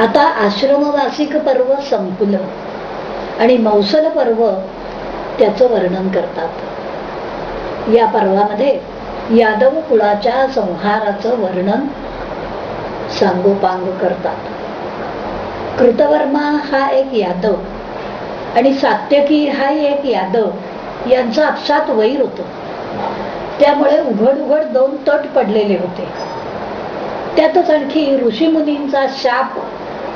आता आश्रमवासिक पर्व संपलं. आणि मौसल पर्व त्याचं वर्णन करतात. या पर्वामध्ये यादव कुळाच्या संहाराचं वर्णन सांगोपांग करतात. कृतवर्मा हा एक यादव आणि सात्यकी हा एक यादव यांचा आपसात वैर होतो. त्यामुळे उघड उघड दोन तट पडलेले होते. त्यातच आणखी ऋषीमुनींचा शाप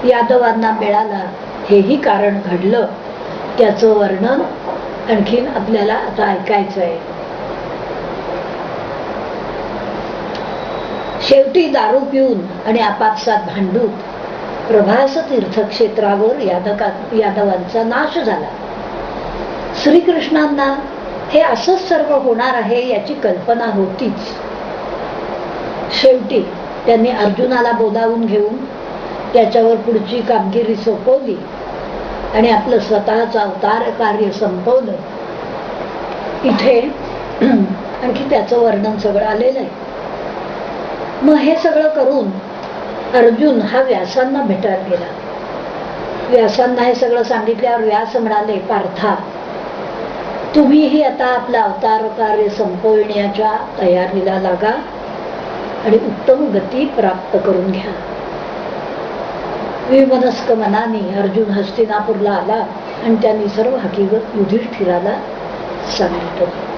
यादवांना मिळाला. हेही कारण घडलं. त्याचं वर्णन आणखीन आपल्याला आता ऐकायचं आहे. शेवटी दारू पिऊन आणि आपापसात भांडून प्रभास तीर्थक्षेत्रावर यादका यादवांचा नाश झाला. श्रीकृष्णांना हे असंच सर्व होणार आहे याची कल्पना होतीच. शेवटी त्यांनी अर्जुनाला बोलावून घेऊन त्याच्यावर पुढची कामगिरी सोपवली. आणि आपलं स्वतःचं अवतार कार्य संपवलं. इथे आणखी त्याचं वर्णन सगळं आलेलं आहे. मग हे सगळं करून अर्जुन हा व्यासांना भेटायला गेला. व्यासांना हे सगळं सांगितल्यावर व्यास म्हणाले पार्था तुम्हीही आता आपला अवतार कार्य संपविण्याच्या तयारीला लागा आणि उत्तम गती प्राप्त करून घ्या. विमनस्क मनाने अर्जुन हस्तिनापूरला आला आणि त्यांनी सर्व हकीकत युधिष्ठिराला सांगितलं.